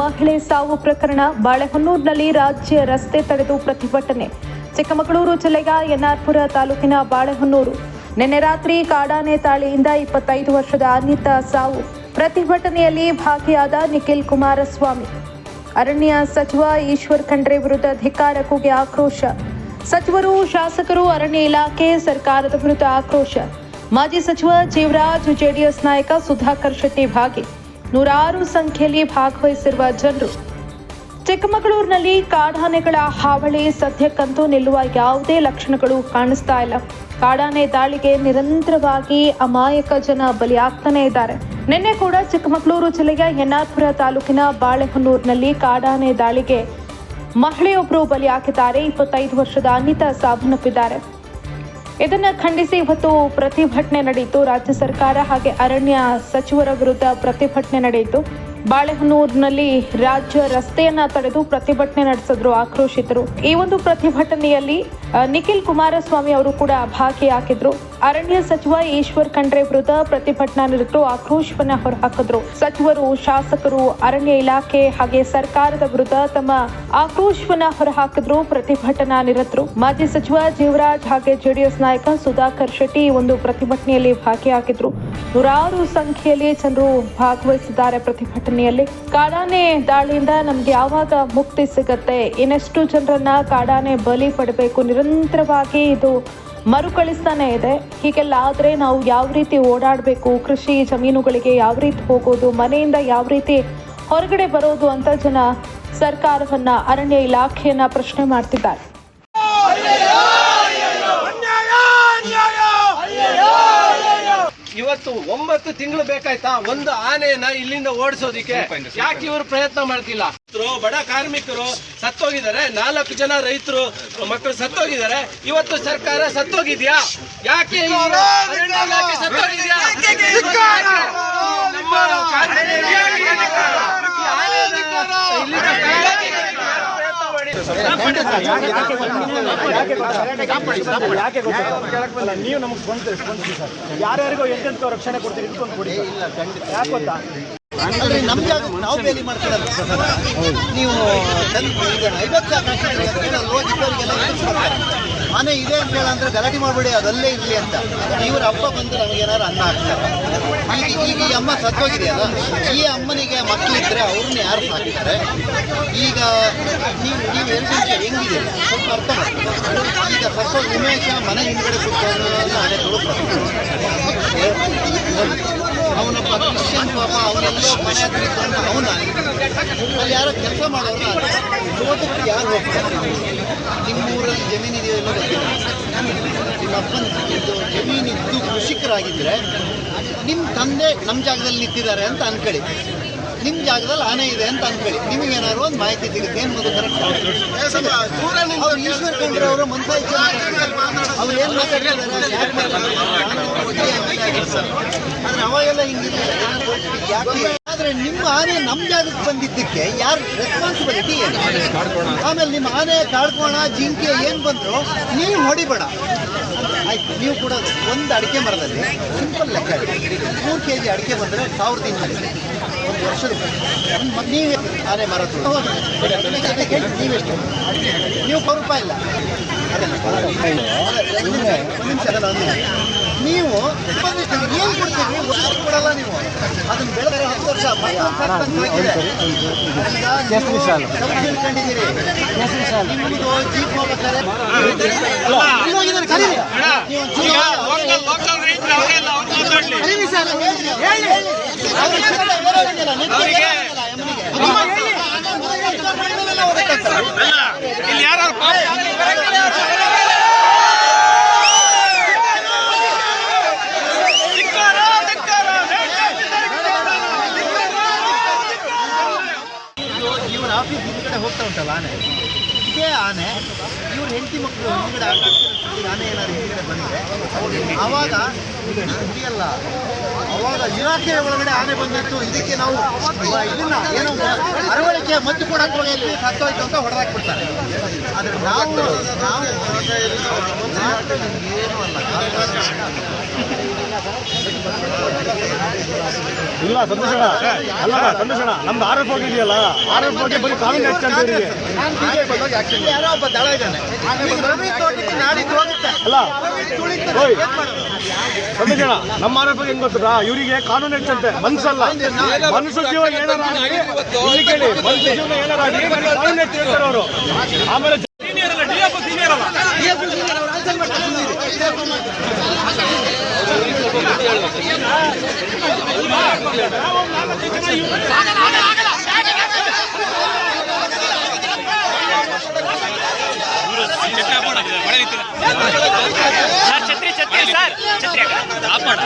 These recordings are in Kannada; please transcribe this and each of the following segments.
ಮಹಿಳೆ ಸಾವು ಪ್ರಕರಣ ಬಾಳೆಹೊನ್ನೂರಿನಲ್ಲಿ ರಾಜ್ಯ ರಸ್ತೆ ತಡೆದು ಪ್ರತಿಭಟನೆ. ಚಿಕ್ಕಮಗಳೂರು ಜಿಲ್ಲೆಯ ಎನ್ಆರ್ಪುರ ತಾಲೂಕಿನ ಬಾಳೆಹೊನ್ನೂರು. ನಿನ್ನೆ ರಾತ್ರಿ ಕಾಡಾನೆ ತಾಳಿಯಿಂದ ಇಪ್ಪತ್ತೈದು ವರ್ಷದ ಅನಿತಾ ಸಾವು. ಪ್ರತಿಭಟನೆಯಲ್ಲಿ ಭಾಗಿಯಾದ ನಿಖಿಲ್ ಕುಮಾರಸ್ವಾಮಿ. ಅರಣ್ಯ ಸಚಿವ ಈಶ್ವರ್ ಖಂಡ್ರೆ ವಿರುದ್ಧ ಧಿಕ್ಕಾರ ಕೂಗಿ ಆಕ್ರೋಶ. ಸಚಿವರು, ಶಾಸಕರು, ಅರಣ್ಯ ಇಲಾಖೆ, ಸರ್ಕಾರದ ವಿರುದ್ಧ ಆಕ್ರೋಶ. ಮಾಜಿ ಸಚಿವ ಜೀವರಾಜ್ ಜೆಡಿಎಸ್ ನಾಯಕ ಸುಧಾಕರ್ ಶೆಟ್ಟಿ ಭಾಗಿ. ನೂರಾರು ಸಂಖ್ಯೆಯಲ್ಲಿ ಭಾಗವಹಿಸಿರುವ ಜನರು. ಚಿಕ್ಕಮಗಳೂರಿನಲ್ಲಿ ಕಾಡಾನೆಗಳ ಹಾವಳಿ ಸದ್ಯಕ್ಕಂತೂ ನಿಲ್ಲುವ ಯಾವುದೇ ಲಕ್ಷಣಗಳು ಕಾಣಿಸ್ತಾ ಇಲ್ಲ. ಕಾಡಾನೆ ದಾಳಿಗೆ ನಿರಂತರವಾಗಿ ಅಮಾಯಕ ಜನ ಬಲಿಯಾಗ್ತಾನೆ ಇದ್ದಾರೆ. ನಿನ್ನೆ ಕೂಡ ಚಿಕ್ಕಮಗಳೂರು ಜಿಲ್ಲೆಯ ಎನ್ನಾರ್ಪುರ ತಾಲೂಕಿನ ಬಾಳೆಹೊನ್ನೂರಿನಲ್ಲಿ ಕಾಡಾನೆ ದಾಳಿಗೆ ಮಹಿಳೆಯೊಬ್ಬರು ಬಲಿಯಾಗಿದ್ದಾರೆ. ಇಪ್ಪತ್ತೈದು ವರ್ಷದ ಅನಿತಾ ಸಾವನ್ನಪ್ಪಿದ್ದಾರೆ ಇದನ್ನ ಖಂಡಿಸಿ ಇವತ್ತು ಪ್ರತಿಭಟನೆ ನಡೆಯಿತು. ರಾಜ್ಯ ಸರ್ಕಾರ ಹಾಗೆ ಅರಣ್ಯ ಸಚಿವರ ವಿರುದ್ಧ ಪ್ರತಿಭಟನೆ ನಡೆಯಿತು. ಬಾಳೆಹೊನ್ನೂರಿನಲ್ಲಿ ರಾಜ್ಯ ರಸ್ತೆಯನ್ನ ತಡೆದು ಪ್ರತಿಭಟನೆ ನಡೆಸಿದ್ರು ಆಕ್ರೋಶಿತರು. ಈ ಒಂದು ಪ್ರತಿಭಟನೆಯಲ್ಲಿ ನಿಖಿಲ್ ಕುಮಾರಸ್ವಾಮಿ ಅವರು ಕೂಡ ಭಾಗಿಯಾಗಿದ್ರು. ಅರಣ್ಯ ಸಚಿವ ಈಶ್ವರ್ ಖಂಡ್ರೆ ವಿರುದ್ಧ ಪ್ರತಿಭಟನಾ ನಿರತರು ಆಕ್ರೋಶವನ್ನ ಹೊರಹಾಕಿದ್ರು ಸಚಿವರು, ಶಾಸಕರು, ಅರಣ್ಯ ಇಲಾಖೆ ಹಾಗೆ ಸರ್ಕಾರದ ವಿರುದ್ಧ ತಮ್ಮ ಆಕ್ರೋಶವನ್ನ ಹೊರಹಾಕಿದ್ರು ಪ್ರತಿಭಟನಾ ನಿರತರು. ಮಾಜಿ ಸಚಿವ ಜೀವರಾಜ್ ಹಾಗೆ ಜೆಡಿಎಸ್ ನಾಯಕ ಸುಧಾಕರ್ ಶೆಟ್ಟಿ ಒಂದು ಪ್ರತಿಭಟನೆಯಲ್ಲಿ ಭಾಗಿಯಾಗಿದ್ರು. ನೂರಾರು ಸಂಖ್ಯೆಯಲ್ಲಿ ಜನರು ಭಾಗವಹಿಸಿದ್ದಾರೆ ಪ್ರತಿಭಟನೆಯಲ್ಲಿ ಕಾಡಾನೆ ದಾಳಿಯಿಂದ ನಮ್ಗೆ ಯಾವಾಗ ಮುಕ್ತಿ ಸಿಗತ್ತೆ? ಇನ್ನೆಷ್ಟು ಜನರನ್ನ ಕಾಡಾನೆ ಬಲಿ ಪಡಬೇಕು? ನಿರಂತರವಾಗಿ ಇದು ಮರುಕಳಿಸ್ತಾನೆ ಇದೆ. ಹೀಗೆಲ್ಲ ಆದರೆ ನಾವು ಯಾವ ರೀತಿ ಓಡಾಡಬೇಕು, ಕೃಷಿ ಜಮೀನುಗಳಿಗೆ ಯಾವ ರೀತಿ ಹೋಗೋದು, ಮನೆಯಿಂದ ಯಾವ ರೀತಿ ಹೊರಗಡೆ ಬರೋದು ಅಂತ ಜನ ಸರ್ಕಾರವನ್ನ ಅರಣ್ಯ ಇಲಾಖೆಯನ್ನ ಪ್ರಶ್ನೆ ಮಾಡ್ತಿದ್ದಾರೆ. ಇವತ್ತು ಒಂಬತ್ತು ತಿಂಗಳು ಬೇಕಾಯ್ತಾ? ಒಂದು ಆನೆಯನ್ನ ಇಲ್ಲಿಂದ ಓಡಿಸೋದಿಕ್ಕೆ. ಯಾಕೆ ಇವರು ಪ್ರಯತ್ನ ಮಾಡ್ತಿಲ್ಲ? ಬಡ ಕಾರ್ಮಿಕರು ಸತ್ತೋಗಿದ್ದಾರೆ. ನಾಲ್ಕು ಜನ ರೈತರು ಮಕ್ಕಳು ಸತ್ತೋಗಿದ್ದಾರೆ. ಇವತ್ತು ಸರ್ಕಾರ ಸತ್ತೋಗಿದ್ಯಾ? ಯಾಕೆ ಸತ್ತೋಗಿದ್ಯಾ? ನಮ್ಮ ಕಾರ್ಮಿಕ ಸತ್ತೋಗಿದ್ಯಾ ಯಾಕೆ? ನಮ್ಮ ಕಾರ್ಮಿಕರು ಯಾಕೆ ಈ ಆನೆಯನ್ನ ಇಲ್ಲಿಂದ ಪ್ರಯತ್ನ ಮಾಡಿ ಯಾಕೆ ಗೊತ್ತಾ ಅಲ್ಲ ನೀವು ನಮಗೆ ಸ್ಪಂದಿಸಿ ಸ್ಪಂದಿಸಿ ಸರ್ ಯಾರ್ಯಾರಿಗೋ ಎಂತೆಂತ ರಕ್ಷಣೆ ಕೊಡ್ತೀರಿ ಇದಕ್ಕೊಂದು ಕೊಡಿ ಯಾಕೆ ಗೊತ್ತಾ ನಮ್ಮ ನಾವು ಬೇಲಿ ನೀವು ಮನೆ ಇದೆ ಅಂತ ಹೇಳಂದ್ರೆ ಗಲಾಟೆ ಮಾಡಬೇಡಿ, ಅದಲ್ಲೇ ಇರಲಿ ಅಂತ. ಇವ್ರ ಅಪ್ಪ ಬಂದು ನಮಗೆ ಅನ್ನ ಹಾಕ್ತಾರೆ ಈಗ ಈ ಅಮ್ಮ ಸತ್ತೋಗಿದೆಯಲ್ಲ, ಈ ಅಮ್ಮನಿಗೆ ಮಕ್ಕಳಿದ್ರೆ ಅವ್ರನ್ನ ಯಾರು ಸಾಕಿದ್ದಾರೆ? ಈಗ ನೀವು ನೀವು ಹೇಳ್ತೀನಿ ಹೆಂಗಿದೆ? ಸ್ವಲ್ಪ ಅರ್ಥ ಮಾಡ್ತೀವಿ ಈಗ ಸತ್ತೋಗಿ ಉಮೇಶ ಮನೆ ಹಿಂದ್ಗಡೆ ಕೂತ್ಕೊಂಡು ಮನೆ ಅವನೊಬ್ಬ ಕ್ರಿಶ್ಚಿಯನ್ ಪಾಪ, ಅವನೆಲ್ಲೋ ಮನೆ ಹತ್ರ ಇದ್ದಂತ ಅವನ. ಅಲ್ಲಿ ಯಾರೋ ಕೆಲಸ ಮಾಡೋರು ತೋಟಕ್ಕೆ ಯಾರು ಹೋಗ್ತಾರೆ? ನಿಮ್ಮೂರಲ್ಲಿ ಜಮೀನು ಇದೆಯೋ ಇಲ್ಲೋ ನಿಮ್ಮ ಅಪ್ಪನ ಇದು ಜಮೀನಿದ್ದು ಕೃಷಿಕರಾಗಿದ್ದರೆ ನಿಮ್ಮ ತಂದೆ ನಮ್ಮ ಜಾಗದಲ್ಲಿ ನಿಂತಿದ್ದಾರೆ ಅಂತ ಅನ್ಕೊಳ್ಳಿ. ನಿಮ್ಮ ಜಾಗದಲ್ಲಿ ಆನೆ ಇದೆ ಅಂತ ಅನ್ಕೊಳ್ಳಿ. ನಿಮಗೆ ಏನಾದ್ರು ಒಂದು ಮಾಹಿತಿ ಸಿಗುತ್ತೆ ಏನು ಮೊದಲು ಕರೆಕ್ಟ್ ಅವ್ರು ಈಶ್ವರ್ ಖಂಡ್ರೆ ಅವರು ಅವ್ರು ಏನು ಮಾತಾಡ್ತಿದ್ದಾರೆ ಆದ್ರೆ ಅವಾಗೆಲ್ಲ ಹಿಂಗಿರ್ಲಿಲ್ಲ ಯಾಕೆ? ಆದ್ರೆ ನಿಮ್ಮ ಆನೆ ನಮ್ಮ ಜಾಗಕ್ಕೆ ಬಂದಿದ್ದಕ್ಕೆ ಯಾರು ರೆಸ್ಪಾನ್ಸಿಬಿಲಿಟಿ ಏನು? ಆಮೇಲೆ ನಿಮ್ಮ ಆನೆ ಕಾಡ್ಕೋಣ ಜಿಂಕೆ ಏನು ಬಂದ್ರು ನೀವು ಹೊಡಿಬೇಡ ಆಯ್ತು ನೀವು ಕೂಡ ಒಂದು ಅಡಿಕೆ ಮರದಲ್ಲಿ ಸಿಂಪಲ್ ಲೆಕ್ಕ ಮೂರು ಕೆ ಜಿ ಅಡಿಕೆ ಬಂದರೆ ಸಾವಿರದ ಇನ್ನೂರು. ಒಂದು ವರ್ಷ ಮ- ನೀವೇ ಆನೆ ಮರ ನೀವೆಷ್ಟು ನೀವು ರೂಪಾಯಿ ಇಲ್ಲ. ಒಂದು ನಿಮಿಷ, ನೀವು ಏನು ಕೊಡ್ತೀವಿ ಒಂದು ಕೊಡಲ್ಲ ನೀವು. ಅದನ್ನ ಬೆಳೆದ್ರೆ ಹತ್ತು ವರ್ಷ ಕೇಸರಿ ಸ್ವಲ್ಪ ತಿಳ್ಕೊಂಡಿದ್ದೀರಿ ನಿಮ್ಮದು ಜೀಪ್ ಹೋಗ್ಬೇಕಾದ್ರೆ ಕರೀರಿ. ಸರ್. ಹೇಳಿ. ಅವ್ರು ಸಿಗ್ತಾರೆ, ಬೇರೆ ಅವ್ರಿಗೆಲ್ಲ, ನಿತ್ಯ ಬೇರೆ ಅವ್ರಿಗೆಲ್ಲ, ಎಮ್ಮಿಗೆ. ಇಲ್ಲಿ ಯಾರು ಇವ್ರ ಆಫೀಸ್ ಹಿಂದ್ಗಡೆ ಹೋಗ್ತಾ ಉಂಟಲ್ಲ ಆನೆ? ಇದೇ ಆನೆ, ಇವ್ರ ಹೆಂಡತಿ ಮಕ್ಕಳು ಹಿಂದ್ಗಡೆ ಆಟ ಆನೆ ಏನಾದ್ರು ಹಿಂದ್ಗಡೆ ಬಂದಿದೆ ಅವಾಗ ಇದೆಯಲ್ಲ ಅವಾಗ ಇಲಾಖೆ ಒಳಗಡೆ ಆನೆ ಬಂದಿತ್ತು, ಇದಕ್ಕೆ ನಾವು ಇದನ್ನ ಏನೋ ಅರವಳಿಕೆ ಮದ್ದು ಕೊಡಕ್ಕೆ ಹೋಗಿ ಸತ್ತೋಯ್ತು ಅಂತ ಹೊಡೆದಾಕ್ಬಿಡ್ತಾರೆ. ಆದ್ರೆ ನಾವು ನಾವು ಏನು ಅಲ್ಲ. ಇಲ್ಲ ಸಂತೋಷಣ ಅಲ್ಲ ಸಂತೋಷಣ ನಮ್ದು ಆರ್ ಎಫ್ ಹೋಗಿದೆಯಲ್ಲ ಆರ್ ಎಫ್ ಬಗ್ಗೆ ಬರೀ ಕಾನೂನು ಆಕ್ಷನ್ ಅಲ್ಲ ಸಂತೋಷಣ ನಮ್ಮ ಆರ್ ಎಫ್ ಹೆಂಗ್ ಗೊತ್ತದ ಇವರಿಗೆ ಕಾನೂನು ಹೆಚ್ಚಂತೆ ಮನ್ಸಲ್ಲ. ಮನುಷ್ಯ ಜೀವ ಏನಾರ ಇಲ್ಲಿ ಕೇಳಿ ಮನುಷ್ಯ ಜೀವನ ಏನಾರ ಕಾನೂನು ಹೆಚ್ಚು ಹೇಳ್ತಾರೆ ಅವರು. ಆಮೇಲೆ ಸರ್ ಛತ್ರಿ ಛತ್ರಿ ಸರ್ ಛತ್ರಿ ಆಫ್ ಮಾಡ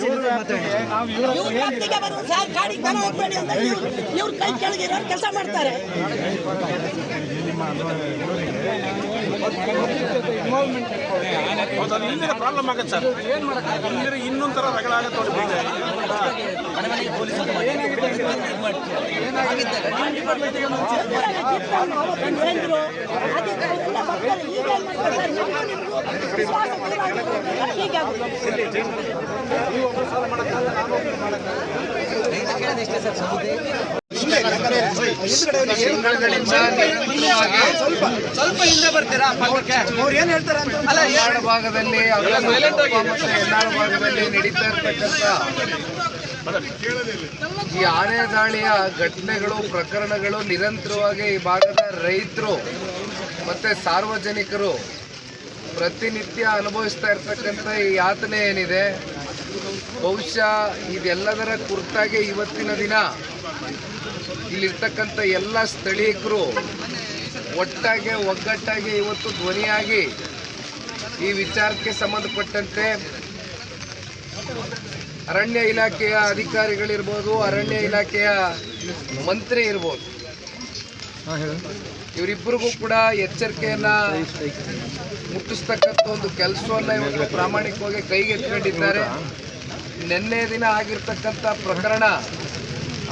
ಸರ್ ಅಂತ ಇವ್ರು ಇವ್ರ ಕೈ ಕೆಳಗೆ ಕೆಲಸ ಮಾಡ್ತಾರೆ. ಪ್ರಾಬ್ಲಮ್ ಆಗುತ್ತೆ ಸರ್ ಏನ್ ಮಾಡಕ್ಕೆ ಇನ್ನೊಂದ್ ತರ ರಗಳಾಗತ್ತೆ ಬರ್ತಾರೆ ಈಗ ಏನ್ ಮಾಡ್ತಾರೆ ಸರ್ ನಿಮ್ಗೂ ಸ್ವಲ್ಪ ಹಿಂದೆ ಬರ್ತೀರಾ ಅವ್ರು ಏನ್ ಹೇಳ್ತಾರೆ ಅಂತ ಅಲ್ಲ ಎರಡು ಭಾಗದಲ್ಲಿ ಎನ್ನಾಳ ಭಾಗದಲ್ಲಿ ನಡೀತಾ ಇರ್ತಕ್ಕಂಥ ಈ ಆನೆ ದಾಳಿಯ ಘಟನೆಗಳು ಪ್ರಕರಣಗಳು ನಿರಂತರವಾಗಿ ಈ ಭಾಗದ ರೈತರು ಮತ್ತೆ ಸಾರ್ವಜನಿಕರು ಪ್ರತಿನಿತ್ಯ ಅನುಭವಿಸ್ತಾ ಇರ್ತಕ್ಕಂಥ ಈ ಯಾತನೆ ಏನಿದೆ? ಬಹುಶಃ ಇದೆಲ್ಲದರ ಕುರಿತಾಗಿ ಇವತ್ತಿನ ದಿನ ಇಲ್ಲಿರ್ತಕ್ಕಂಥ ಎಲ್ಲ ಸ್ಥಳೀಯರು ಒಟ್ಟಾಗಿ ಒಗ್ಗಟ್ಟಾಗಿ ಇವತ್ತು ಧ್ವನಿಯಾಗಿ ಈ ವಿಚಾರಕ್ಕೆ ಸಂಬಂಧಪಟ್ಟಂತೆ ಅರಣ್ಯ ಇಲಾಖೆಯ ಅಧಿಕಾರಿಗಳಿರ್ಬೋದು ಅರಣ್ಯ ಇಲಾಖೆಯ ಮಂತ್ರಿ ಇರ್ಬೋದು. ಇವರಿಬ್ಬರಿಗೂ ಕೂಡ ಎಚ್ಚರಿಕೆಯನ್ನ ಮುಟ್ಟಿಸ್ತಕ್ಕಂಥ ಒಂದು ಕೆಲಸವನ್ನ ಇವತ್ತು ಪ್ರಾಮಾಣಿಕವಾಗಿ ಕೈಗೆತ್ತಿಕೊಂಡಿದ್ದಾರೆ. ನಿನ್ನೆ ದಿನ ಆಗಿರ್ತಕ್ಕಂಥ ಪ್ರಕರಣ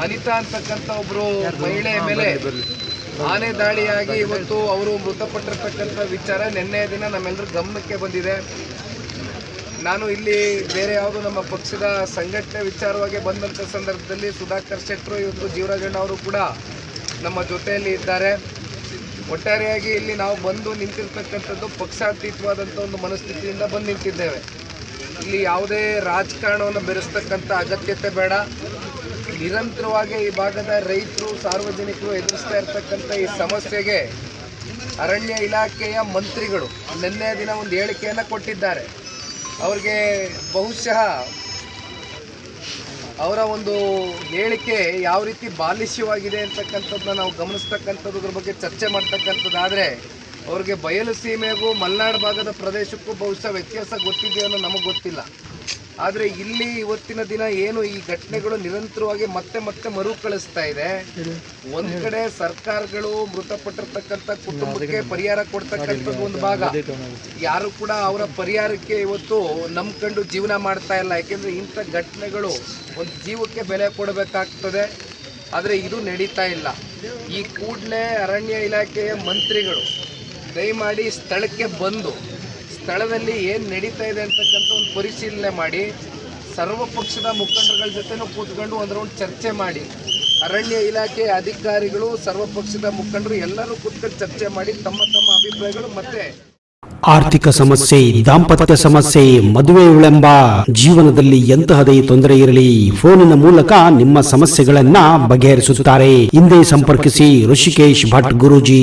ಅನಿತಾ ಅಂತಕ್ಕಂಥ ಒಬ್ರು ಮಹಿಳೆ ಮೇಲೆ ಆನೆ ದಾಳಿಯಾಗಿ ಇವತ್ತು ಅವರು ಮೃತಪಟ್ಟಿರ್ತಕ್ಕಂಥ ವಿಚಾರ ನಿನ್ನೆ ದಿನ ನಮ್ಮೆಲ್ಲರ ಗಮನಕ್ಕೆ ಬಂದಿದೆ. ನಾನು ಇಲ್ಲಿ ಬೇರೆ ಯಾವುದು ನಮ್ಮ ಪಕ್ಷದ ಸಂಘಟನೆ ವಿಚಾರವಾಗಿ ಬಂದಂಥ ಸಂದರ್ಭದಲ್ಲಿ ಸುಧಾಕರ್ ಶೆಟ್ಟರು ಇವತ್ತು ಜೀವರಾಜಣ್ಣ ಅವರು ಕೂಡ ನಮ್ಮ ಜೊತೆಯಲ್ಲಿ ಇದ್ದಾರೆ. ಒಟ್ಟಾರೆಯಾಗಿ ಇಲ್ಲಿ ನಾವು ಬಂದು ನಿಂತಿರ್ತಕ್ಕಂಥದ್ದು ಪಕ್ಷಾತೀತವಾದಂಥ ಒಂದು ಮನಸ್ಥಿತಿಯಿಂದ ಬಂದು ನಿಂತಿದ್ದೇವೆ. ಇಲ್ಲಿ ಯಾವುದೇ ರಾಜಕಾರಣವನ್ನು ಬೆರೆಸ್ತಕ್ಕಂಥ ಅಗತ್ಯತೆ ಬೇಡ. ನಿರಂತರವಾಗಿ ಈ ಭಾಗದ ರೈತರು, ಸಾರ್ವಜನಿಕರು ಎದುರಿಸ್ತಾ ಇರ್ತಕ್ಕಂಥ ಈ ಸಮಸ್ಯೆಗೆ ಅರಣ್ಯ ಇಲಾಖೆಯ ಮಂತ್ರಿಗಳು ನಿನ್ನೆ ದಿನ ಒಂದು ಹೇಳಿಕೆಯನ್ನು ಕೊಟ್ಟಿದ್ದಾರೆ. ಅವ್ರಿಗೆ ಬಹುಶಃ ಅವರ ಒಂದು ಹೇಳಿಕೆ ಯಾವ ರೀತಿ ಬಾಲಿಶ್ಯವಾಗಿದೆ ಅಂತಕ್ಕಂಥದ್ದನ್ನ ನಾವು ಗಮನಿಸ್ತಕ್ಕಂಥದ್ರ ಬಗ್ಗೆ ಚರ್ಚೆ ಮಾಡ್ತಕ್ಕಂಥದ್ದಾದರೆ ಅವ್ರಿಗೆ ಬಯಲು ಸೀಮೆಗೂ ಮಲೆನಾಡು ಭಾಗದ ಪ್ರದೇಶಕ್ಕೂ ಬಹುಶಃ ವ್ಯತ್ಯಾಸ ಗೊತ್ತಿದೆಯೋ ನಮಗೆ ಗೊತ್ತಿಲ್ಲ. ಆದರೆ ಇಲ್ಲಿ ಇವತ್ತಿನ ದಿನ ಏನು ಈ ಘಟನೆಗಳು ನಿರಂತರವಾಗಿ ಮತ್ತೆ ಮತ್ತೆ ಮರುಕಳಿಸ್ತಾ ಇದೆ. ಒಂದ್ ಕಡೆ ಸರ್ಕಾರಗಳು ಮೃತಪಟ್ಟಿರ್ತಕ್ಕಂಥ ಕುಟುಂಬಕ್ಕೆ ಪರಿಹಾರ ಕೊಡ್ತಕ್ಕಂಥದ್ದು ಒಂದು ಭಾಗ. ಯಾರು ಕೂಡ ಅವರ ಪರಿಹಾರಕ್ಕೆ ಇವತ್ತು ನಂಬ್ಕೊಂಡು ಜೀವನ ಮಾಡ್ತಾ ಇಲ್ಲ. ಯಾಕೆಂದ್ರೆ ಇಂಥ ಘಟನೆಗಳು ಒಂದು ಜೀವಕ್ಕೆ ಬೆಲೆ ಕೊಡಬೇಕಾಗ್ತದೆ. ಆದರೆ ಇದು ನಡೀತಾ ಇಲ್ಲ. ಈ ಕೂಡಲೇ ಅರಣ್ಯ ಇಲಾಖೆಯ ಮಂತ್ರಿಗಳು ದಯಮಾಡಿ ಸ್ಥಳಕ್ಕೆ ಬಂದು ಸ್ಥಳದಲ್ಲಿ ಏನು ನಡೀತಾ ಇದೆ ಅಂತಕ್ಕಂಥ ಒಂದು ಪರಿಶೀಲನೆ ಮಾಡಿ ಸರ್ವ ಪಕ್ಷದ ಮುಖಂಡರುಗಳ ಜೊತೆನೂ ಕೂತ್ಕೊಂಡು ಒಂದು ರೌಂಡ್ ಚರ್ಚೆ ಮಾಡಿ. ಅರಣ್ಯ ಇಲಾಖೆ ಅಧಿಕಾರಿಗಳು ಸರ್ವ ಪಕ್ಷದ ಮುಖಂಡರು ಎಲ್ಲರೂ ಕೂತ್ಕೊಂಡು ಚರ್ಚೆ ಮಾಡಿ ತಮ್ಮ ತಮ್ಮ ಅಭಿಪ್ರಾಯಗಳು ಮತ್ತೆ ಆರ್ಥಿಕ ಸಮಸ್ಯೆ ದಾಂಪತ್ಯ ಸಮಸ್ಯೆ ಮದುವೆ ವಿಳಂಬ ಜೀವನದಲ್ಲಿ ಎಂತಹದೇ ತೊಂದರೆ ಇರಲಿ ಫೋನಿನ ಮೂಲಕ ನಿಮ್ಮ ಸಮಸ್ಯೆಗಳನ್ನ ಬಗೆಹರಿಸುತ್ತಾರೆ. ಹಿಂದೆ ಸಂಪರ್ಕಿಸಿ ಋಷಿಕೇಶ್ ಭಟ್ ಗುರೂಜಿ.